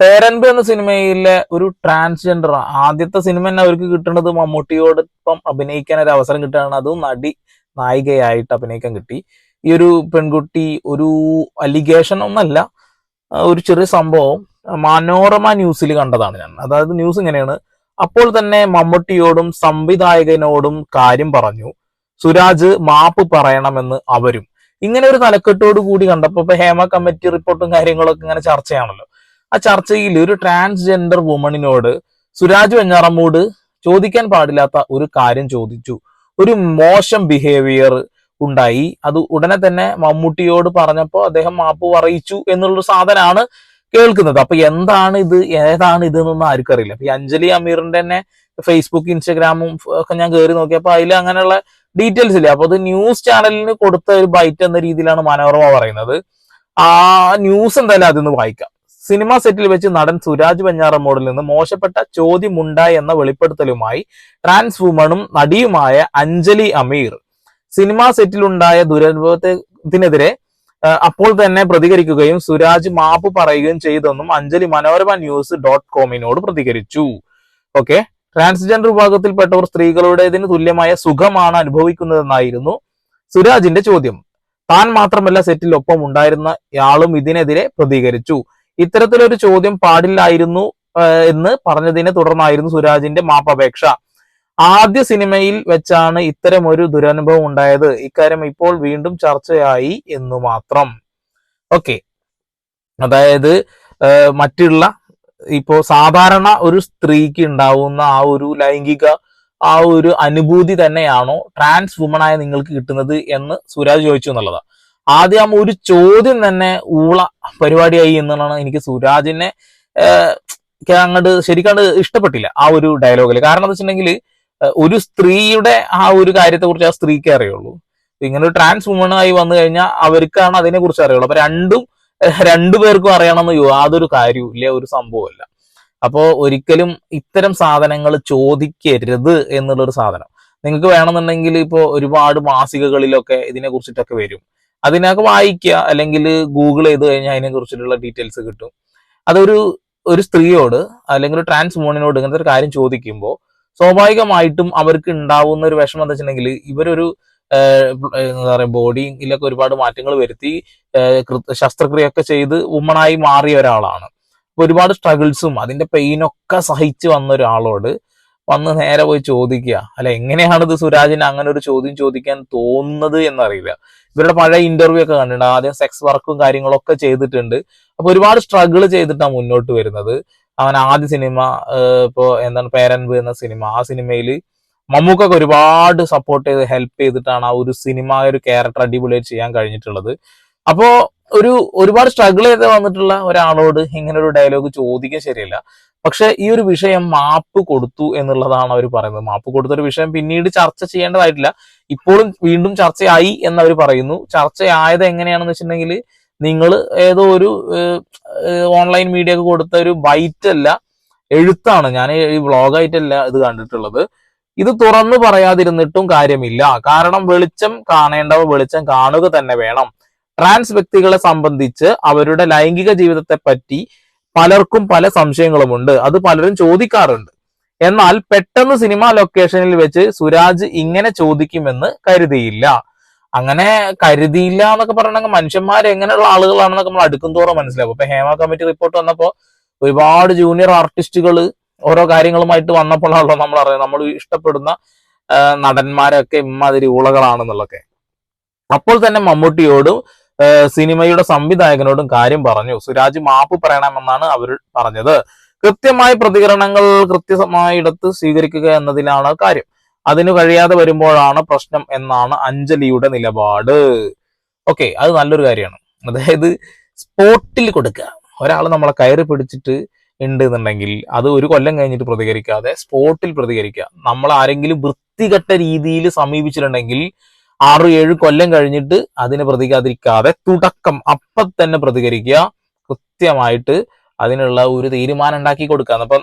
പേരൻപ് എന്ന സിനിമയിലെ ഒരു ട്രാൻസ്ജെൻഡർ ആദ്യത്തെ സിനിമ തന്നെ അവർക്ക് കിട്ടുന്നത് മമ്മൂട്ടിയോടൊപ്പം അഭിനയിക്കാൻ ഒരു അവസരം കിട്ടുകയാണ്. അതും നടി നായികയായിട്ട് അഭിനയിക്കാൻ കിട്ടി. ഈ ഒരു പെൺകുട്ടി ഒരു അലിഗേഷൻ ഒന്നല്ല ഒരു ചെറിയ സംഭവം. മനോരമ ന്യൂസിൽ കണ്ടതാണ് ഞാൻ. അതായത് ന്യൂസ് ഇങ്ങനെയാണ്. അപ്പോൾ തന്നെ മമ്മൂട്ടിയോടും സംവിധായകനോടും കാര്യം പറഞ്ഞു. സുരാജ് മാപ്പ് പറയണമെന്ന് അവരും. ഇങ്ങനെ ഒരു തലക്കെട്ടോട് കൂടി കണ്ടപ്പോ ഇപ്പൊ ഹേമ കമ്മിറ്റി റിപ്പോർട്ടും കാര്യങ്ങളൊക്കെ ഇങ്ങനെ ചർച്ചയാണല്ലോ. ആ ചർച്ചയിൽ ഒരു ട്രാൻസ്ജെൻഡർ വുമണിനോട് സുരാജ് വെഞ്ഞാറമ്മൂട് ചോദിക്കാൻ പാടില്ലാത്ത ഒരു കാര്യം ചോദിച്ചു. ഒരു മോശം ബിഹേവിയർ ഉണ്ടായി. അത് ഉടനെ തന്നെ മമ്മൂട്ടിയോട് പറഞ്ഞപ്പോൾ അദ്ദേഹം മാപ്പ് പറയിച്ചു എന്നുള്ളൊരു സാധനമാണ് കേൾക്കുന്നത്. അപ്പൊ എന്താണ് ഇത്? ഏതാണ് ഇത് എന്നൊന്നും ആർക്കും അറിയില്ല അപ്പൊ ഈ അഞ്ജലി അമീറിന്റെ തന്നെ ഫേസ്ബുക്ക് ഇൻസ്റ്റഗ്രാമും ഒക്കെ ഞാൻ കയറി നോക്കിയപ്പോൾ അതിൽ അങ്ങനെയുള്ള ഡീറ്റെയിൽസ് ഇല്ല? അപ്പൊ അത് ന്യൂസ് ചാനലിന് കൊടുത്ത ഒരു ബൈറ്റ് എന്ന രീതിയിലാണ് മനോരമ പറയുന്നത്. ആ ന്യൂസ് എന്തായാലും അതിന്ന് വായിക്കാം. സിനിമാ സെറ്റിൽ വെച്ച് നടൻ സുരാജ് വെഞ്ഞാറമ്മോടിൽ നിന്ന് മോശപ്പെട്ട ചോദ്യമുണ്ടായി എന്ന വെളിപ്പെടുത്തലുമായി ട്രാൻസ് വുമണും നടിയുമായ അഞ്ജലി അമീർ. സിനിമാ സെറ്റിലുണ്ടായ ദുരനുഭവത്തിനെതിരെ അപ്പോൾ തന്നെ പ്രതികരിക്കുകയും സുരാജ് മാപ്പ് പറയുകയും ചെയ്തെന്നും അഞ്ജലി മനോരമ ന്യൂസ് ഡോട്ട് കോമിനോട് പ്രതികരിച്ചു. ഓക്കെ? ട്രാൻസ്ജെൻഡർ വിഭാഗത്തിൽപ്പെട്ടവർ സ്ത്രീകളുടേതിന് തുല്യമായ സുഖമാണ് അനുഭവിക്കുന്നതെന്നായിരുന്നു സുരാജിന്റെ ചോദ്യം. താൻ മാത്രമല്ല സെറ്റിൽ ഒപ്പം ഉണ്ടായിരുന്ന ആളും ഇതിനെതിരെ പ്രതികരിച്ചു. ഇത്തരത്തിലൊരു ചോദ്യം പാടില്ലായിരുന്നു എന്ന് പറഞ്ഞതിനെ തുടർന്നായിരുന്നു സുരാജിന്റെ മാപ്പപേക്ഷ. ആദ്യ സിനിമയിൽ വെച്ചാണ് ഇത്തരം ഒരു ദുരനുഭവം ഉണ്ടായത്. ഇക്കാര്യം ഇപ്പോൾ വീണ്ടും ചർച്ചയായി എന്നു മാത്രം. ഓക്കെ. അതായത് മറ്റുള്ള ഇപ്പോ സാധാരണ ഒരു സ്ത്രീക്ക് ഉണ്ടാവുന്ന ആ ഒരു ലൈംഗിക ആ ഒരു അനുഭൂതി തന്നെയാണോ ട്രാൻസ് വുമണായ നിങ്ങൾക്ക് കിട്ടുന്നത് എന്ന് സുരാജ് ചോദിച്ചു എന്നുള്ളതാണ്. ആദ്യം ഒരു ചോദ്യം തന്നെ ഉള പരിപാടിയായി എന്നുള്ളതാണ് എനിക്ക് സുരാജിനെ അങ്ങോട്ട് ശരിക്കാണ്ട് ഇഷ്ടപ്പെട്ടില്ല ആ ഒരു ഡയലോഗിൽ കാരണം എന്താ വെച്ചിട്ടുണ്ടെങ്കിൽ ഒരു സ്ത്രീയുടെ ആ ഒരു കാര്യത്തെ കുറിച്ച് ആ സ്ത്രീക്ക് അറിയുള്ളൂ. ഇങ്ങനെ ഒരു ട്രാൻസ് വുമൺ ആയി വന്നു കഴിഞ്ഞാൽ അവർക്കാണ് അതിനെ കുറിച്ച് അറിയുള്ളൂ. അപ്പൊ രണ്ടും രണ്ടു പേർക്കും അറിയണമെന്ന് യാതൊരു കാര്യവും ഇല്ല ഒരു സംഭവമല്ല. അപ്പോ ഒരിക്കലും ഇത്തരം സാധനങ്ങൾ ചോദിക്കരുത് എന്നുള്ളൊരു സാധനം. നിങ്ങൾക്ക് വേണമെന്നുണ്ടെങ്കിൽ ഇപ്പോൾ ഒരുപാട് മാസികകളിലൊക്കെ ഇതിനെ കുറിച്ചിട്ടൊക്കെ വരും. അതിനൊക്കെ വായിക്കുക അല്ലെങ്കിൽ ഗൂഗിൾ ചെയ്ത് കഴിഞ്ഞാൽ അതിനെ കുറിച്ചിട്ടുള്ള ഡീറ്റെയിൽസ് കിട്ടും. അതൊരു ഒരു സ്ത്രീയോട് അല്ലെങ്കിൽ ഒരു ട്രാൻസ് മോണിനോട് ഇങ്ങനത്തെ ഒരു കാര്യം ചോദിക്കുമ്പോൾ സ്വാഭാവികമായിട്ടും അവർക്ക് ഉണ്ടാവുന്ന ഒരു വിഷമം എന്താ വെച്ചിട്ടുണ്ടെങ്കിൽ ഇവരൊരു എന്താ പറയുക ബോഡിയിലൊക്കെ ഒരുപാട് മാറ്റങ്ങൾ വരുത്തി ശസ്ത്രക്രിയയൊക്കെ ചെയ്ത് വുമണായി മാറിയ ഒരാളാണ്. ഒരുപാട് സ്ട്രഗിൾസും അതിന്റെ പെയിനൊക്കെ സഹിച്ചു വന്ന ഒരാളോട് വന്ന് നേരെ പോയി ചോദിക്കുക. അല്ല എങ്ങനെയാണ് ഇത് സുരാജിന് അങ്ങനെ ഒരു ചോദ്യം ചോദിക്കാൻ തോന്നുന്നത് എന്നറിയില്ല. ഇവരുടെ പഴയ ഇന്റർവ്യൂ ഒക്കെ കണ്ടിട്ടുണ്ട്. ആദ്യം സെക്സ് വർക്കും കാര്യങ്ങളൊക്കെ ചെയ്തിട്ടുണ്ട്. അപ്പൊ ഒരുപാട് സ്ട്രഗിൾ ചെയ്തിട്ടാണ് മുന്നോട്ട് വരുന്നത്. അവൻ ആദ്യ സിനിമ ഇപ്പോ എന്താണ് പേരൻപ് എന്ന സിനിമ ആ സിനിമയിൽ മമ്മൂക്കൊക്കെ ഒരുപാട് സപ്പോർട്ട് ചെയ്ത് ഹെൽപ്പ് ചെയ്തിട്ടാണ് ആ ഒരു സിനിമ ഒരു ക്യാരക്ടർ അടിപൊളിയായിട്ട് ചെയ്യാൻ കഴിഞ്ഞിട്ടുള്ളത്. അപ്പോ ഒരു ഒരുപാട് സ്ട്രഗിൾ ചെയ്ത് വന്നിട്ടുള്ള ഒരാളോട് ഇങ്ങനെ ഒരു ഡയലോഗ് ചോദിക്കാൻ ശരിയല്ല. പക്ഷെ ഈ ഒരു വിഷയം മാപ്പ് കൊടുത്തു എന്നുള്ളതാണ് അവർ പറയുന്നത്. മാപ്പ് കൊടുത്ത ഒരു വിഷയം പിന്നീട് ചർച്ച ചെയ്യേണ്ടതായിട്ടില്ല. ഇപ്പോഴും വീണ്ടും ചർച്ചയായി എന്നവർ പറയുന്നു. ചർച്ചയായത് എങ്ങനെയാണെന്ന് വെച്ചിട്ടുണ്ടെങ്കിൽ നിങ്ങൾ ഏതോ ഒരു ഓൺലൈൻ മീഡിയ ഒക്കെ കൊടുത്ത ഒരു ബൈറ്റ് അല്ല എഴുത്താണ്. ഞാൻ ഈ വ്ളോഗായിട്ടല്ല ഇത് കണ്ടിട്ടുള്ളത്. ഇത് തുറന്നു പറയാതിരുന്നിട്ടും കാര്യമില്ല. കാരണം വെളിച്ചം കാണേണ്ടവ വെളിച്ചം കാണുക തന്നെ വേണം. ട്രാൻസ് വ്യക്തികളെ സംബന്ധിച്ച് അവരുടെ ലൈംഗിക ജീവിതത്തെ പറ്റി പലർക്കും പല സംശയങ്ങളുമുണ്ട്. അത് പലരും ചോദിക്കാറുണ്ട്. എന്നാൽ പെട്ടെന്ന് സിനിമാ ലൊക്കേഷനിൽ വെച്ച് സുരാജ് ഇങ്ങനെ ചോദിക്കുമെന്ന് കരുതിയില്ല. അങ്ങനെ കരുതിയില്ല എന്നൊക്കെ പറയണെങ്കിൽ മനുഷ്യന്മാർ എങ്ങനെയുള്ള ആളുകളാണെന്നൊക്കെ നമ്മൾ അടുക്കും തോറും മനസ്സിലാവും. ഇപ്പൊ ഹേമ കമ്മിറ്റി റിപ്പോർട്ട് വന്നപ്പോ ഒരുപാട് ജൂനിയർ ആർട്ടിസ്റ്റുകൾ ഓരോ കാര്യങ്ങളുമായിട്ട് വന്നപ്പോഴാണല്ലോ നമ്മൾ അറിയാം നമ്മൾ ഇഷ്ടപ്പെടുന്ന നടന്മാരൊക്കെ ഇമ്മാതിരി ഊളകളാണെന്നുള്ളൊക്കെ. അപ്പോൾ തന്നെ മമ്മൂട്ടിയോടും സിനിമയുടെ സംവിധായകനോടും കാര്യം പറഞ്ഞു. സുരാജ് മാപ്പ് പറയണമെന്നാണ് അവർ പറഞ്ഞത്. കൃത്യമായ പ്രതികരണങ്ങൾ കൃത്യമായിടത്ത് സ്വീകരിക്കുക എന്നതിലാണ് കാര്യം. അതിനു കഴിയാതെ വരുമ്പോഴാണ് പ്രശ്നം എന്നാണ് അഞ്ജലിയുടെ നിലപാട്. ഓക്കെ അത് നല്ലൊരു കാര്യമാണ്. അതായത് സ്പോട്ടിൽ കൊടുക്കുക. ഒരാൾ നമ്മളെ കയറി പിടിച്ചിട്ട് ഉണ്ട് എന്നുണ്ടെങ്കിൽ അത് ഒരു കൊല്ലം കഴിഞ്ഞിട്ട് പ്രതികരിക്കാതെ സ്പോട്ടിൽ പ്രതികരിക്കുക. നമ്മൾ ആരെങ്കിലും വൃത്തികെട്ട രീതിയിൽ സമീപിച്ചിട്ടുണ്ടെങ്കിൽ ആറ് ഏഴ് കൊല്ലം കഴിഞ്ഞിട്ട് അതിനെ പ്രതികരിക്കാതെ തുടക്കം അപ്പം തന്നെ പ്രതികരിക്കുക. കൃത്യമായിട്ട് അതിനുള്ള ഒരു തീരുമാനം ഉണ്ടാക്കി കൊടുക്കുക അപ്പം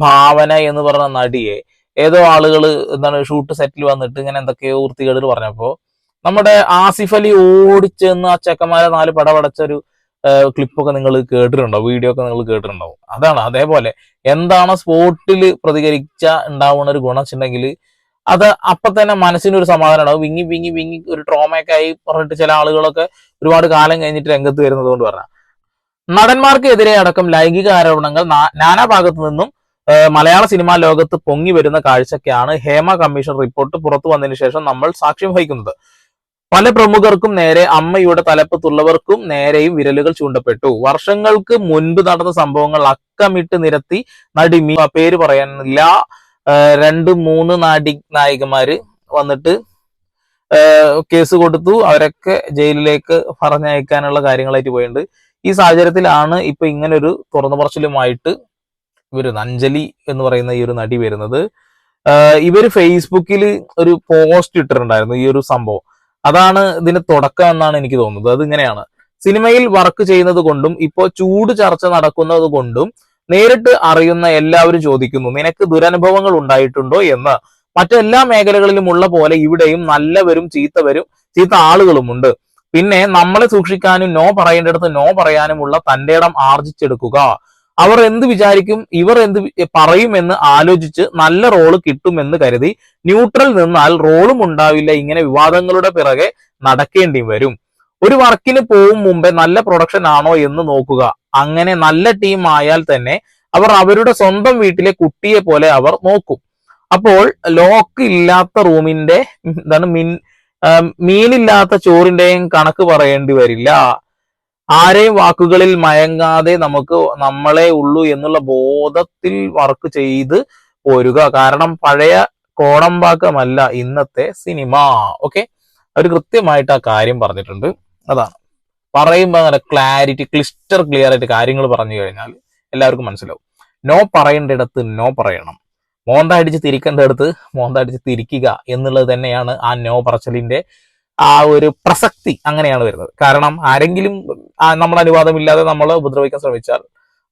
ഭാവന എന്ന് പറഞ്ഞ നടിയെ ഏതോ ആളുകൾ എന്താണ് ഷൂട്ട് സെറ്റിൽ വന്നിട്ട് ഇങ്ങനെ എന്തൊക്കെയോ വൃത്തികേടുകൾ പറഞ്ഞപ്പോ നമ്മുടെ ആസിഫ് അലി ഓടിച്ചെന്ന് ആ ചെക്കന്മാരെ നാല് പടപടച്ച ഒരു ക്ലിപ്പൊക്കെ നിങ്ങൾ കേട്ടിട്ടുണ്ടോ? വീഡിയോ ഒക്കെ നിങ്ങൾ കേട്ടിട്ടുണ്ടാവും. അതാണ് അതേപോലെ. എന്താണ് സ്പോട്ടിൽ പ്രതികരിച്ച ഉണ്ടാവുന്ന ഒരു ഗുണം വെച്ചിട്ടുണ്ടെങ്കിൽ അത് അപ്പൊ തന്നെ മനസ്സിനൊരു സമാധാനമാണ് വിങ്ങി വിങ്ങി വിങ്ങി ഒരു ട്രോമയൊക്കെ ആയി പറഞ്ഞിട്ട് ചില ആളുകളൊക്കെ ഒരുപാട് കാലം കഴിഞ്ഞിട്ട് രംഗത്ത് വരുന്നത് കൊണ്ട് പറഞ്ഞ. നടന്മാർക്കെതിരെ അടക്കം ലൈംഗിക ആരോപണങ്ങൾ നാനാ ഭാഗത്തു നിന്നും മലയാള സിനിമാ ലോകത്ത് പൊങ്ങി വരുന്ന കാഴ്ചയ്ക്കാണ് ഹേമ കമ്മീഷൻ റിപ്പോർട്ട് പുറത്തു വന്നതിന് ശേഷം നമ്മൾ സാക്ഷ്യം വഹിക്കുന്നത്. പല പ്രമുഖർക്കും നേരെ അമ്മയുടെ തലപ്പത്തുള്ളവർക്കും നേരെയും വിരലുകൾ ചൂണ്ടപ്പെട്ടു. വർഷങ്ങൾക്ക് മുൻപ് നടന്ന സംഭവങ്ങൾ അക്കമിട്ട് നിരത്തി നടിമീ പേര് പറയാനില്ല. രണ്ട് മൂന്ന് നാടി നായികമാര് വന്നിട്ട് കേസ് കൊടുത്തു. അവരൊക്കെ ജയിലിലേക്ക് പറഞ്ഞയക്കാനുള്ള കാര്യങ്ങളായിട്ട് പോയിട്ടുണ്ട് ഈ സാഹചര്യത്തിലാണ് ഇപ്പൊ ഒരു തുറന്നു പറച്ചിലുമായിട്ട് ഇവർ അഞ്ജലി എന്ന് പറയുന്ന ഈ ഒരു നടി വരുന്നത്. ഇവർ ഫേസ്ബുക്കിൽ ഒരു പോസ്റ്റ് ഇട്ടിട്ടുണ്ടായിരുന്നു ഈ ഒരു സംഭവം. അതാണ് ഇതിന് തുടക്കം എന്നാണ് എനിക്ക് തോന്നുന്നത്. അത് ഇങ്ങനെയാണ്. സിനിമയിൽ വർക്ക് ചെയ്യുന്നത് കൊണ്ടും ഇപ്പോൾ ചൂട് ചർച്ച നടക്കുന്നത് കൊണ്ടും നേരിട്ട് അറിയുന്ന എല്ലാവരും ചോദിക്കുന്നു നിനക്ക് ദുരനുഭവങ്ങൾ ഉണ്ടായിട്ടുണ്ടോ എന്ന്. മറ്റെല്ലാ മേഖലകളിലും ഉള്ള പോലെ ഇവിടെയും നല്ലവരും ചീത്തവരും ചീത്ത ആളുകളുമുണ്ട്. പിന്നെ നമ്മളെ സൂക്ഷിക്കാനും നോ പറയേണ്ടടുത്ത് നോ പറയാനുമുള്ള തന്റെ ഇടം ആർജിച്ചെടുക്കുക. അവർ എന്ത് വിചാരിക്കും ഇവർ എന്ത് പറയുമെന്ന് ആലോചിച്ച് നല്ല റോൾ കിട്ടുമെന്ന് കരുതി ന്യൂട്രൽ നിന്നാൽ റോളും ഉണ്ടാവില്ല ഇങ്ങനെ വിവാദങ്ങളുടെ പിറകെ നടക്കേണ്ടി വരും. ഒരു വർക്കിന് പോകും മുമ്പേ നല്ല പ്രൊഡക്ഷൻ ആണോ എന്ന് നോക്കുക. അങ്ങനെ നല്ല ടീം ആയാൽ തന്നെ അവർ അവരുടെ സ്വന്തം വീട്ടിലെ കുട്ടിയെ പോലെ അവർ നോക്കും. അപ്പോൾ ലോക്ക് ഇല്ലാത്ത റൂമിന്റെ എന്താണ് മിൻ മീനില്ലാത്ത ചോറിന്റെയും കണക്ക് പറയേണ്ടി വരില്ല. ആരെയും വാക്കുകളിൽ മയങ്ങാതെ നമുക്ക് നമ്മളെ ഉള്ളൂ എന്നുള്ള ബോധത്തിൽ വർക്ക് ചെയ്ത് പോരുക. കാരണം പഴയ കോടമ്പാക്കമല്ല ഇന്നത്തെ സിനിമ ഓക്കെ അവർ കൃത്യമായിട്ട് ആ കാര്യം പറഞ്ഞിട്ടുണ്ട്. അതാണ്. പറയുമ്പോൾ അങ്ങനെ ക്ലാരിറ്റി ക്ലിസ്റ്റർ ക്ലിയർ ആയിട്ട് കാര്യങ്ങൾ പറഞ്ഞു കഴിഞ്ഞാൽ എല്ലാവർക്കും മനസ്സിലാവും. നോ പറയേണ്ടിടത്ത് നോ പറയണം. മോന്ത അടിച്ച് തിരിക്കേണ്ടടുത്ത് മോന്ത അടിച്ച് തിരിക്കുക എന്നുള്ളത് തന്നെയാണ് ആ നോ പറച്ചലിന്റെ ആ ഒരു പ്രസക്തി അങ്ങനെയാണ് വരുന്നത്. കാരണം ആരെങ്കിലും നമ്മുടെ അനുവാദമില്ലാതെ നമ്മൾ ഉപദ്രവിക്കാൻ ശ്രമിച്ചാൽ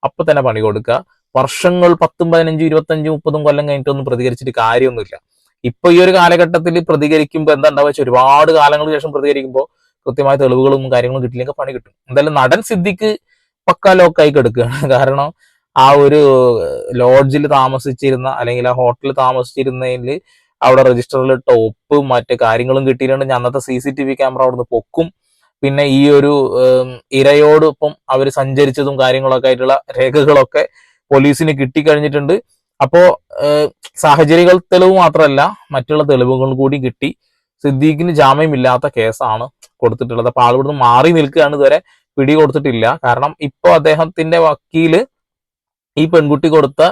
അപ്പൊ തന്നെ പണി കൊടുക്കുക. വർഷങ്ങൾ പത്തും പതിനഞ്ചും ഇരുപത്തഞ്ചും മുപ്പതും കൊല്ലം കഴിഞ്ഞിട്ടൊന്നും പ്രതികരിച്ചിട്ട് കാര്യമൊന്നുമില്ല. ഇപ്പൊ ഈ ഒരു കാലഘട്ടത്തിൽ പ്രതികരിക്കുമ്പോൾ എന്താ ഉണ്ടാവുക ഒരുപാട് കാലങ്ങൾക്ക് ശേഷം പ്രതികരിക്കുമ്പോൾ കൃത്യമായ തെളിവുകളും കാര്യങ്ങളും കിട്ടിയില്ലെങ്കിൽ പണി കിട്ടും. എന്തായാലും നടൻ സിദ്ദിഖ് പക്ക ലോക്കായി കിടക്കുകയാണ്. കാരണം ആ ഒരു ലോഡ്ജിൽ താമസിച്ചിരുന്ന അല്ലെങ്കിൽ ആ ഹോട്ടലിൽ താമസിച്ചിരുന്നതിൽ അവിടെ രജിസ്റ്ററിൽ ടോപ്പ് മറ്റ് കാര്യങ്ങളും കിട്ടിയിട്ടുണ്ട്. അന്നത്തെ C C T V camera അവിടുന്ന് പൊക്കും. പിന്നെ ഈ ഒരു ഇരയോടൊപ്പം അവർ സഞ്ചരിച്ചതും കാര്യങ്ങളൊക്കെ ആയിട്ടുള്ള രേഖകളൊക്കെ പോലീസിന് കിട്ടിക്കഴിഞ്ഞിട്ടുണ്ട്. അപ്പോ സാഹചര്യങ്ങൾ തെളിവ് മാത്രമല്ല മറ്റുള്ള തെളിവുകൾ കൂടി കിട്ടി. സിദ്ദീഖിന് ജാമ്യമില്ലാത്ത കേസാണ്. കൊടുത്തിട്ടുള്ളത്. അപ്പൊ ആളിവിടുന്ന് മാറി നിൽക്കുകയാണ് ഇതുവരെ പിടി കൊടുത്തിട്ടില്ല കാരണം ഇപ്പൊ അദ്ദേഹത്തിന്റെ വക്കീൽ ഈ പെൺകുട്ടി കൊടുത്ത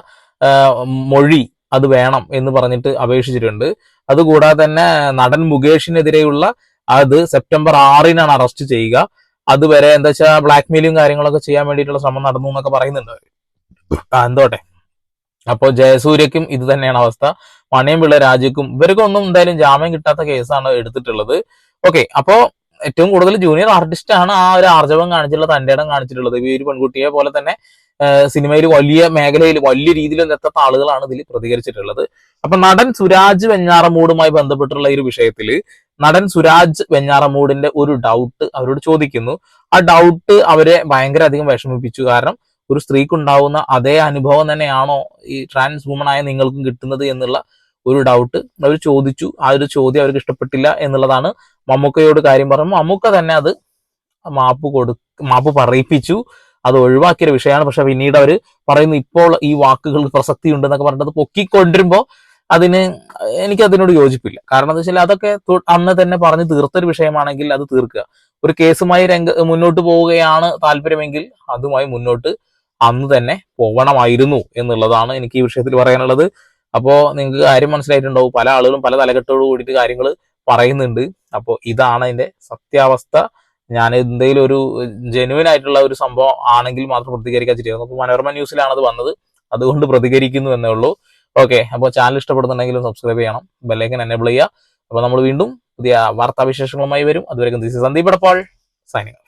മൊഴി അത് വേണം എന്ന് പറഞ്ഞിട്ട് അപേക്ഷിച്ചിട്ടുണ്ട്. അതുകൂടാതെ തന്നെ നടൻ മുകേഷിനെതിരെയുള്ള അത് സെപ്റ്റംബർ ആറിനാണ് അറസ്റ്റ് ചെയ്യുക. അതുവരെ എന്താ വെച്ചാൽ ബ്ലാക്ക് മെയിലും കാര്യങ്ങളൊക്കെ ചെയ്യാൻ വേണ്ടിയിട്ടുള്ള ശ്രമം നടന്നു എന്നൊക്കെ പറയുന്നുണ്ട് അവർ. ആ എന്തോട്ടെ. അപ്പോൾ ജയസൂര്യക്കും ഇത് തന്നെയാണ് അവസ്ഥ. മണിയമ്പിള്ള രാജുക്കും ഇവർക്കൊന്നും എന്തായാലും ജാമ്യം കിട്ടാത്ത കേസാണ് എടുത്തിട്ടുള്ളത്. ഓക്കെ അപ്പോ ഏറ്റവും കൂടുതൽ ജൂനിയർ ആർട്ടിസ്റ്റ് ആണ് ആ ഒരു ആർജവം കാണിച്ചിട്ടുള്ള തന്റെ ഇടം കാണിച്ചിട്ടുള്ളത്. ഈ ഒരു പെൺകുട്ടിയെ പോലെ തന്നെ സിനിമയിൽ വലിയ മേഖലയിൽ വലിയ രീതിയിൽ എത്താത്ത ആളുകളാണ് ഇതിൽ പ്രതികരിച്ചിട്ടുള്ളത്. അപ്പൊ നടൻ സുരാജ് വെഞ്ഞാറമൂടുമായി ബന്ധപ്പെട്ടുള്ള ഈ ഒരു വിഷയത്തിൽ നടൻ സുരാജ് വെഞ്ഞാറമൂടിന്റെ ഒരു ഡൗട്ട് അവരോട് ചോദിക്കുന്നു. ആ ഡൗട്ട് അവരെ ഭയങ്കര അധികം വിഷമിപ്പിച്ചു. കാരണം ഒരു സ്ത്രീക്ക് ഉണ്ടാവുന്ന അതേ അനുഭവം തന്നെയാണോ ഈ ട്രാൻസ് വുമൺ ആയ നിങ്ങൾക്കും കിട്ടുന്നത് എന്നുള്ള ഒരു ഡൗട്ട് അവർ ചോദിച്ചു. ആ ഒരു ചോദ്യം അവർക്ക് ഇഷ്ടപ്പെട്ടില്ല എന്നുള്ളതാണ് മമ്മൂക്കയോട് കാര്യം പറഞ്ഞു. മമ്മൂക്ക തന്നെ അത് മാപ്പ് കൊടു മാപ്പ് പറയിപ്പിച്ചു. അത് ഒഴിവാക്കിയൊരു വിഷയമാണ്. പക്ഷെ പിന്നീട് അവർ പറയുന്നു ഇപ്പോൾ ഈ വാക്കുകൾക്ക് പ്രസക്തി ഉണ്ടെന്നൊക്കെ പറഞ്ഞിട്ട് അത് പൊക്കിക്കൊണ്ടിരുമ്പോൾ അതിന് എനിക്ക് അതിനോട് യോജിപ്പില്ല. കാരണം എന്താ വെച്ചാൽ അതൊക്കെ അന്ന് തന്നെ പറഞ്ഞ് തീർത്തൊരു വിഷയമാണെങ്കിൽ അത് തീർക്കുക. ഒരു കേസുമായി രംഗ മുന്നോട്ട് പോവുകയാണ് താല്പര്യമെങ്കിൽ അതുമായി മുന്നോട്ട് അന്ന് തന്നെ പോകണമായിരുന്നു എന്നുള്ളതാണ് എനിക്ക് ഈ വിഷയത്തിൽ പറയാനുള്ളത്. അപ്പോൾ നിങ്ങൾക്ക് കാര്യം മനസ്സിലായിട്ടുണ്ടാവും. പല ആളുകളും പല തലക്കെട്ടോട് കൂടിയിട്ട് കാര്യങ്ങൾ പറയുന്നുണ്ട്. അപ്പോൾ ഇതാണ് അതിന്റെ സത്യാവസ്ഥ. ഞാൻ എന്തെങ്കിലും ഒരു ജെനുവിൻ ആയിട്ടുള്ള ഒരു സംഭവം ആണെങ്കിൽ മാത്രം പ്രതികരിക്കാൻ ചെയ്യുന്നു അപ്പോൾ മനോരമ ന്യൂസിലാണ് അത് വന്നത്. അതുകൊണ്ട് പ്രതികരിക്കുന്നു എന്നേ ഉള്ളൂ. ഓക്കെ അപ്പോൾ ചാനൽ ഇഷ്ടപ്പെടുന്നുണ്ടെങ്കിലും സബ്സ്ക്രൈബ് ചെയ്യണം. ബെല്ലൈക്കൻ എനേബിൾ ചെയ്യുക. അപ്പോൾ നമ്മൾ വീണ്ടും പുതിയ വാർത്താവിശേഷങ്ങളുമായി വരും. അതുവരെ സന്ദീപ് എടപ്പാൾ സൈനിക